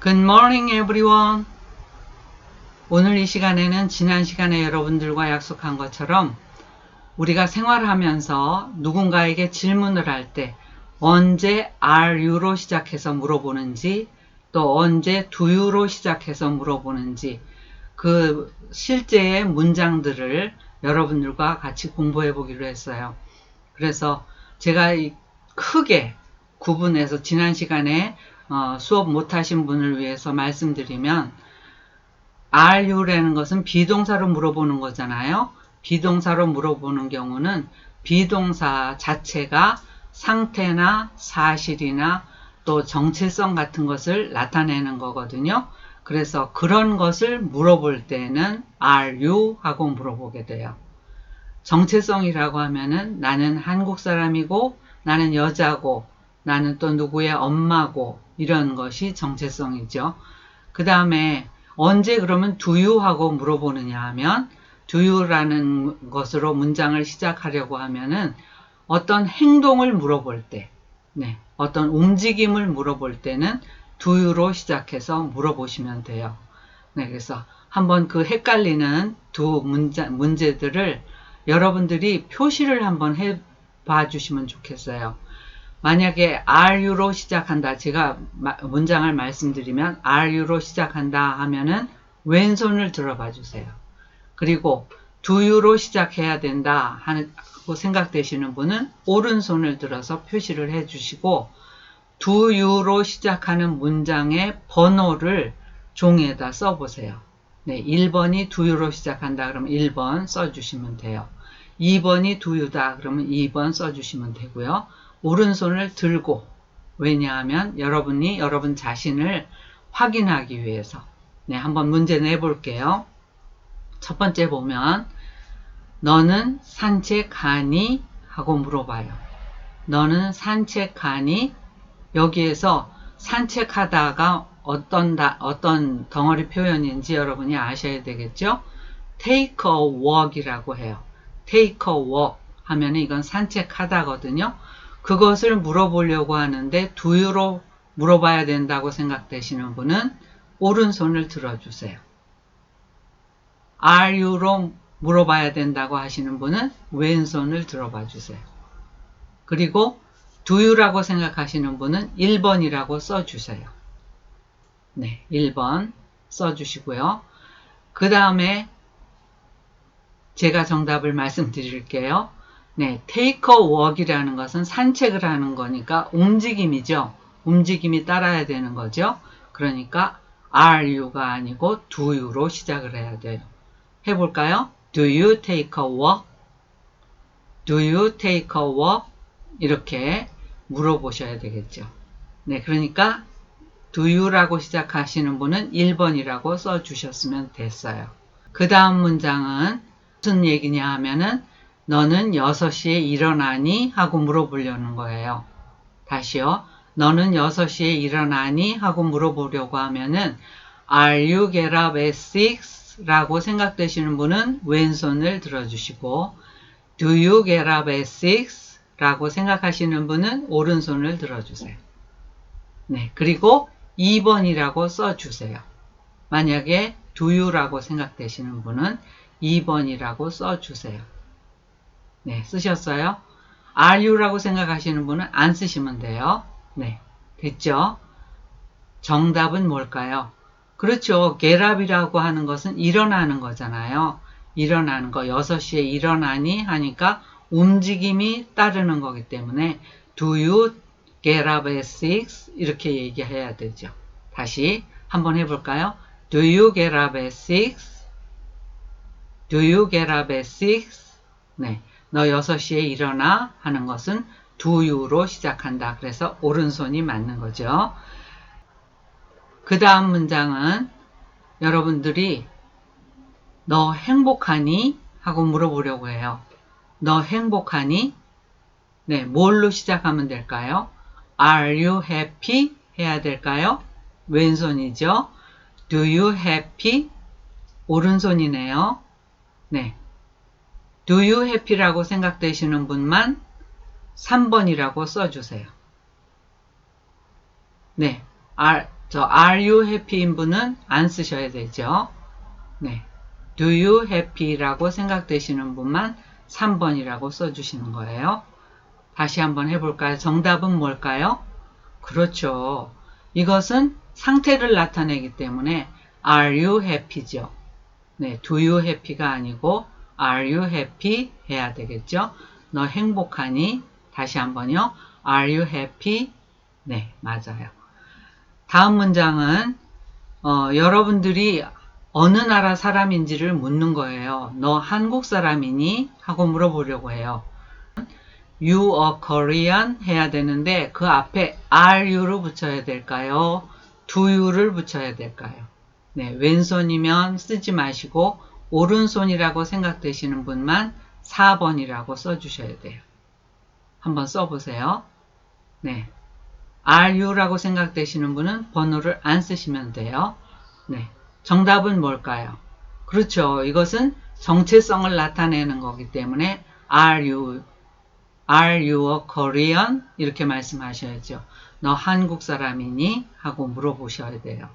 Good morning, everyone. 오늘 이 시간에는 지난 시간에 여러분들과 약속한 것처럼 우리가 생활하면서 누군가에게 질문을 할 때 언제 are you로 시작해서 물어보는지 또 언제 do you로 시작해서 물어보는지 그 실제의 문장들을 여러분들과 같이 공부해 보기로 했어요. 그래서 제가 크게 구분해서 지난 시간에 어, 수업 못하신 분을 위해서 말씀드리면 are you라는 것은 비동사로 물어보는 거잖아요. 비동사로 물어보는 경우는 비동사 자체가 상태나 사실이나 또 정체성 같은 것을 나타내는 거거든요. 그래서 그런 것을 물어볼 때는 are you 하고 물어보게 돼요. 정체성이라고 하면은 나는 한국 사람이고 나는 여자고 나는 또 누구의 엄마고 이런 것이 정체성이죠. 그 다음에 언제 그러면 do you 하고 물어보느냐 하면 you라는 것으로 문장을 시작하려고 하면은 어떤 행동을 물어볼 때, 네, 어떤 움직임을 물어볼 때는 you로 시작해서 물어보시면 돼요. 네, 그래서 한번 그 헷갈리는 두 문제, 문제들을 여러분들이 표시를 한번 해 봐 주시면 좋겠어요. 만약에 you로 시작한다. 제가 문장을 말씀드리면 you로 시작한다 하면은 왼손을 들어봐 주세요. 그리고 you로 시작해야 된다 하고 생각되시는 분은 오른손을 들어서 표시를 해 주시고 you로 시작하는 문장의 번호를 종이에다 써 보세요. 네, 1번이 do you로 시작한다 그러면 1번 써 주시면 돼요. 2번이 do you다 그러면 2번 써 주시면 되고요. 오른손을 들고 왜냐하면 여러분이 여러분 자신을 확인하기 위해서 네, 한번 문제 내볼게요. 첫 번째 보면 너는 산책하니? 하고 물어봐요. 너는 산책하니? 여기에서 산책하다가 어떤 다, 어떤 덩어리 표현인지 여러분이 아셔야 되겠죠? take a walk이라고 해요. take a walk 하면 이건 산책하다거든요. 그것을 물어보려고 하는데 두유로 물어봐야 된다고 생각되시는 분은 오른손을 들어주세요. are you로 물어봐야 된다고 하시는 분은 왼손을 들어봐 주세요. 그리고 you라고 생각하시는 분은 1번이라고 써주세요. 네, 1번 써주시고요. 그 다음에 제가 정답을 말씀드릴게요. 네, a walk이라는 것은 산책을 하는 거니까 움직임이죠. 움직임이 따라야 되는 거죠. 그러니까 are you가 아니고 do you로 시작을 해야 돼요. 해볼까요? Do you take a walk? Do you take a walk? 이렇게 물어보셔야 되겠죠. 네, 그러니까 do you라고 시작하시는 분은 1번이라고 써주셨으면 됐어요. 그 다음 문장은 무슨 얘기냐 하면은 너는 6시에 일어나니? 하고 물어보려는 거예요. 다시요. 너는 6시에 일어나니? 하고 물어보려고 하면은 Are you get up at 6? 라고 생각되시는 분은 왼손을 들어주시고 Do you get up at 6? 라고 생각하시는 분은 오른손을 들어주세요. 네, 그리고 2번이라고 써주세요. 만약에 do you라고 생각되시는 분은 2번이라고 써주세요. 네, 쓰셨어요? are you라고 생각하시는 분은 안 쓰시면 돼요. 네, 됐죠? 정답은 뭘까요? 그렇죠. get up이라고 하는 것은 일어나는 거잖아요. 일어나는 거, 6시에 일어나니 하니까 움직임이 따르는 거기 때문에 do you get up at 6? 이렇게 얘기해야 되죠. 다시 한번 해볼까요? do you get up at 6? do you get up at 6? 네. 너 6시에 일어나 하는 것은 you로 시작한다. 그래서 오른손이 맞는 거죠. 그 다음 문장은 여러분들이 너 행복하니? 하고 물어보려고 해요. 너 행복하니? 네, 뭘로 시작하면 될까요? Are you happy? 해야 될까요? 왼손이죠. Do you happy? 오른손이네요. 네. Do you happy라고 생각되시는 분만 3번이라고 써주세요. 네. Are, 저 are you happy인 분은 안 쓰셔야 되죠. 네. do you happy라고 생각되시는 분만 3번이라고 써주시는 거예요. 다시 한번 해볼까요? 정답은 뭘까요? 그렇죠. 이것은 상태를 나타내기 때문에 are you happy죠. 네, do you happy가 아니고 are you happy 해야 되겠죠. 너 행복하니? 다시 한번요. are you happy? 네, 맞아요. 다음 문장은 어, 여러분들이 어느 나라 사람인지를 묻는 거예요. 너 한국 사람이니? 하고 물어보려고 해요. You are Korean 해야 되는데 그 앞에 are you를 붙여야 될까요? do you를 붙여야 될까요? 네, 왼손이면 쓰지 마시고 오른손이라고 생각되시는 분만 4번이라고 써주셔야 돼요. 한번 써보세요. 네. are you라고 생각되시는 분은 번호를 안 쓰시면 돼요. 네. 정답은 뭘까요? 그렇죠. 이것은 정체성을 나타내는 거기 때문에 are you, are you a Korean? 이렇게 말씀하셔야죠. 너 한국 사람이니? 하고 물어보셔야 돼요.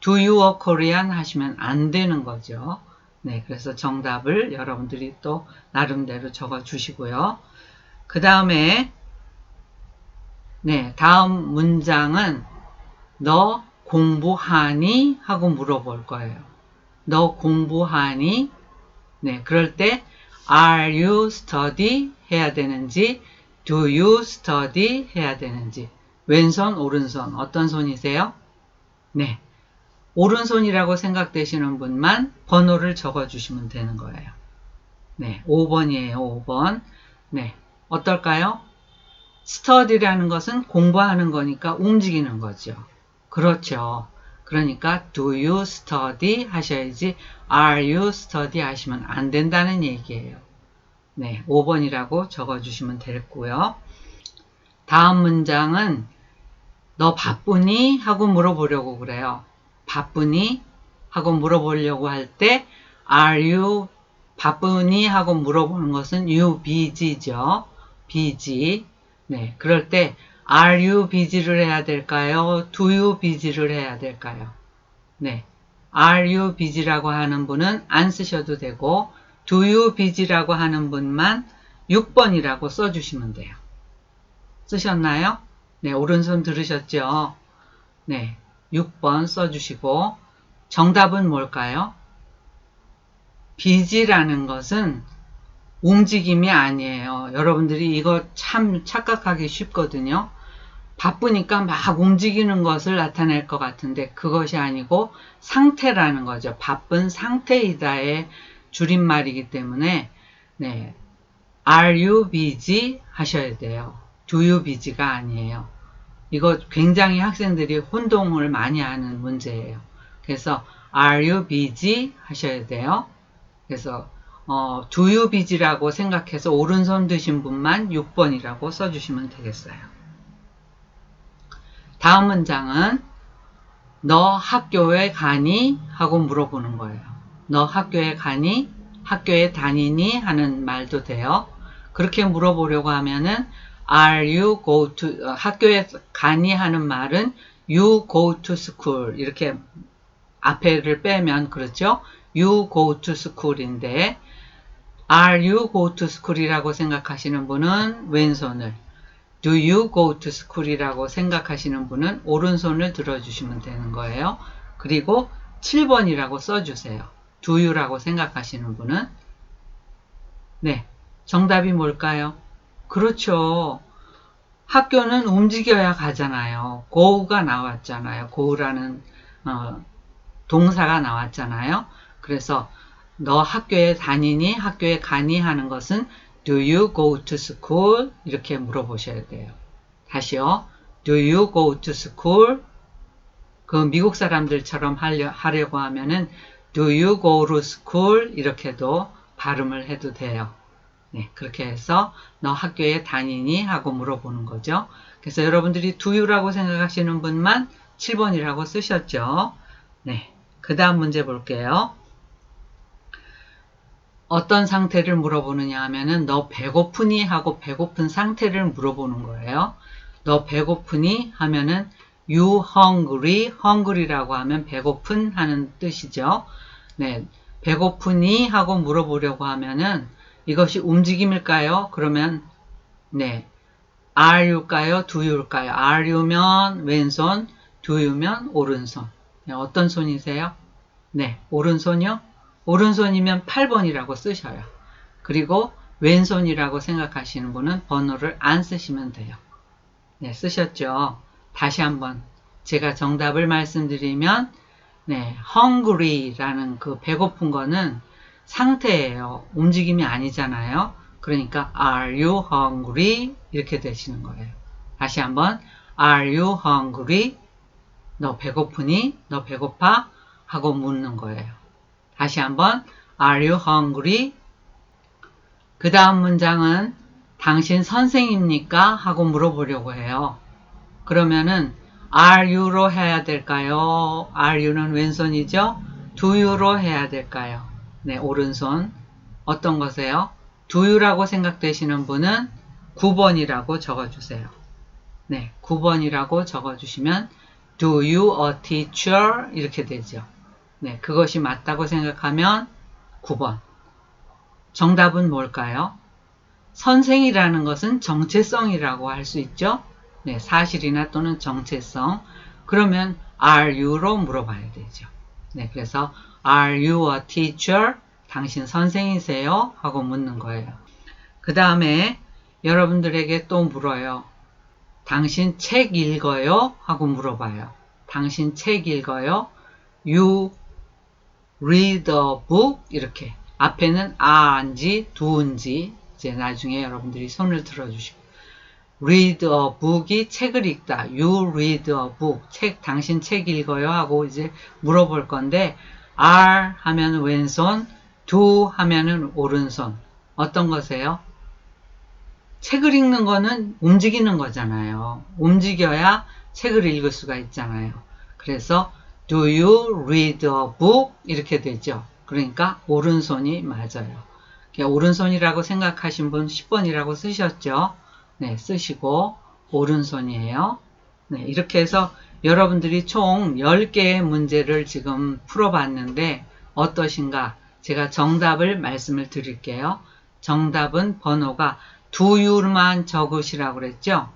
Do you a Korean? 하시면 안 되는 거죠. 네, 그래서 정답을 여러분들이 또 나름대로 적어 주시고요. 그 다음에 네, 다음 문장은 너 공부하니? 하고 물어볼 거예요. 너 공부하니? 네, 그럴 때 are you study 해야 되는지 do you study 해야 되는지 왼손, 오른손 어떤 손이세요? 네, 오른손이라고 생각되시는 분만 번호를 적어주시면 되는 거예요. 네, 5번이에요. 5번. 네, 어떨까요? study라는 것은 공부하는 거니까 움직이는 거죠. 그렇죠. 그러니까 do you study 하셔야지 are you study 하시면 안 된다는 얘기예요. 네, 5번이라고 적어주시면 되겠고요. 다음 문장은 너 바쁘니? 하고 물어보려고 그래요. 바쁘니? 하고 물어보려고 할 때 are you 바쁘니? 하고 물어보는 것은 you busy죠. busy. 네, 그럴 때 are you busy를 해야 될까요? do you busy를 해야 될까요? 네, are you busy라고 하는 분은 안 쓰셔도 되고 do you busy라고 하는 분만 6번이라고 써주시면 돼요. 쓰셨나요? 네, 오른손 들으셨죠? 네, 6번 써주시고 정답은 뭘까요? busy라는 것은 움직임이 아니에요. 여러분들이 이거 참 착각하기 쉽거든요. 바쁘니까 막 움직이는 것을 나타낼 것 같은데 그것이 아니고 상태라는 거죠. 바쁜 상태이다의 줄임말이기 때문에 네, are you busy 하셔야 돼요. do you busy가 아니에요. 이거 굉장히 학생들이 혼동을 많이 하는 문제예요. 그래서 are you busy 하셔야 돼요. 그래서 어, do you busy라고 생각해서 오른손 드신 분만 6번이라고 써주시면 되겠어요. 다음 문장은 너 학교에 가니? 하고 물어보는 거예요. 너 학교에 가니? 학교에 다니니? 하는 말도 돼요. 그렇게 물어보려고 하면은 are you go to 어, 학교에 가니 하는 말은 you go to school 이렇게 앞에를 빼면 그렇죠. you go to school인데 are you go to school이라고 생각하시는 분은 왼손을 do you go to school이라고 생각하시는 분은 오른손을 들어주시면 되는 거예요. 그리고 7번이라고 써주세요. do you라고 생각하시는 분은 네, 정답이 뭘까요? 그렇죠. 학교는 움직여야 가잖아요. go가 나왔잖아요. go라는 어, 동사가 나왔잖아요. 그래서 너 학교에 다니니? 학교에 가니? 하는 것은 Do you go to school? 이렇게 물어보셔야 돼요. 다시요. Do you go to school? 그 미국 사람들처럼 하려, 하려고 하면은 Do you go to school? 이렇게도 발음을 해도 돼요. 네, 그렇게 해서 너 학교에 다니니? 하고 물어보는 거죠. 그래서 여러분들이 you라고 생각하시는 분만 7번이라고 쓰셨죠. 네, 그 다음 문제 볼게요. 어떤 상태를 물어보느냐 하면은 너 배고프니 하고 배고픈 상태를 물어보는 거예요. 너 배고프니 하면은 you hungry, hungry라고 하면 배고픈 하는 뜻이죠. 네, 배고프니 하고 물어보려고 하면은 이것이 움직임일까요? 그러면 네, are you일까요? do you일까요? are you면 왼손, do you면 오른손. 네, 어떤 손이세요? 네, 오른손이요? 오른손이면 8번이라고 쓰셔요. 그리고 왼손이라고 생각하시는 분은 번호를 안 쓰시면 돼요. 네, 쓰셨죠? 다시 한번 제가 정답을 말씀드리면 네, hungry라는 그 배고픈 거는 상태예요. 움직임이 아니잖아요. 그러니까 are you hungry? 이렇게 되시는 거예요. 다시 한번 are you hungry? 너 배고프니? 너 배고파? 하고 묻는 거예요. 다시 한번 are you hungry? 그 다음 문장은 당신 선생입니까? 하고 물어보려고 해요. 그러면은 are you로 해야 될까요? are you는 왼손이죠? do you로 해야 될까요? 네, 오른손. 어떤 거세요? you라고 생각되시는 분은 9번이라고 적어주세요. 네, 9번이라고 적어주시면 do you a teacher? 이렇게 되죠. 네, 그것이 맞다고 생각하면 9번. 정답은 뭘까요? 선생이라는 것은 정체성이라고 할 수 있죠. 네, 사실이나 또는 정체성. 그러면 are you로 물어봐야 되죠. 네, 그래서 are you a teacher? 당신 선생이세요? 하고 묻는 거예요. 그 다음에 여러분들에게 또 물어요. 당신 책 읽어요? 하고 물어봐요. 당신 책 읽어요? You read a book? 이렇게. 앞에는 a인지 do인지 이제 나중에 여러분들이 손을 들어주시고 read a book이 책을 읽다. You read a book. 책, 당신 책 읽어요? 하고 이제 물어볼 건데 are 하면 왼손, do 하면은 오른손. 어떤 거세요? 책을 읽는 거는 움직이는 거잖아요. 움직여야 책을 읽을 수가 있잖아요. 그래서 do you read a book? 이렇게 되죠. 그러니까 오른손이 맞아요. 오른손이라고 생각하신 분 10번이라고 쓰셨죠? 네, 쓰시고 오른손이에요. 네, 이렇게 해서 여러분들이 총 10개의 문제를 지금 풀어봤는데 어떠신가? 제가 정답을 말씀을 드릴게요. 정답은 번호가 두 유만 적으시라고 그랬죠?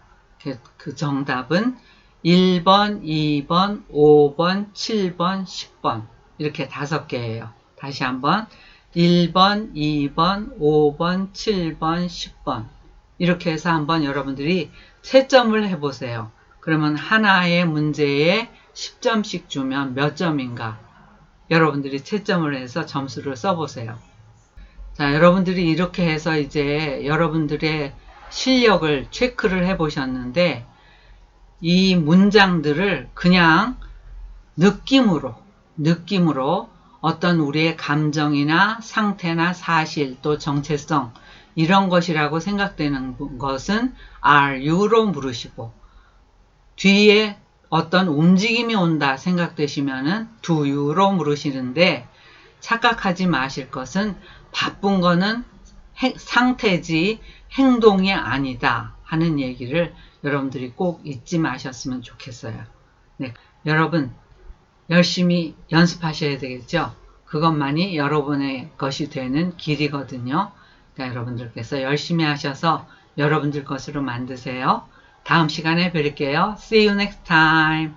그, 그 정답은 1번, 2번, 5번, 7번, 10번 이렇게 다섯 개예요. 다시 한번 1번, 2번, 5번, 7번, 10번 이렇게 해서 한번 여러분들이 채점을 해보세요. 그러면 하나의 문제에 10점씩 주면 몇 점인가? 여러분들이 채점을 해서 점수를 써보세요. 자, 여러분들이 이렇게 해서 이제 여러분들의 실력을 체크를 해보셨는데 이 문장들을 그냥 느낌으로, 느낌으로 어떤 우리의 감정이나 상태나 사실 또 정체성 이런 것이라고 생각되는 것은 are you로 물으시고 뒤에 어떤 움직임이 온다 생각되시면은 do you로 물으시는데 착각하지 마실 것은 바쁜 거는 해, 상태지 행동이 아니다 하는 얘기를 여러분들이 꼭 잊지 마셨으면 좋겠어요. 네, 여러분 열심히 연습하셔야 되겠죠. 그것만이 여러분의 것이 되는 길이거든요. 그러니까 여러분들께서 열심히 하셔서 여러분들 것으로 만드세요. 다음 시간에 뵐게요. See you next time.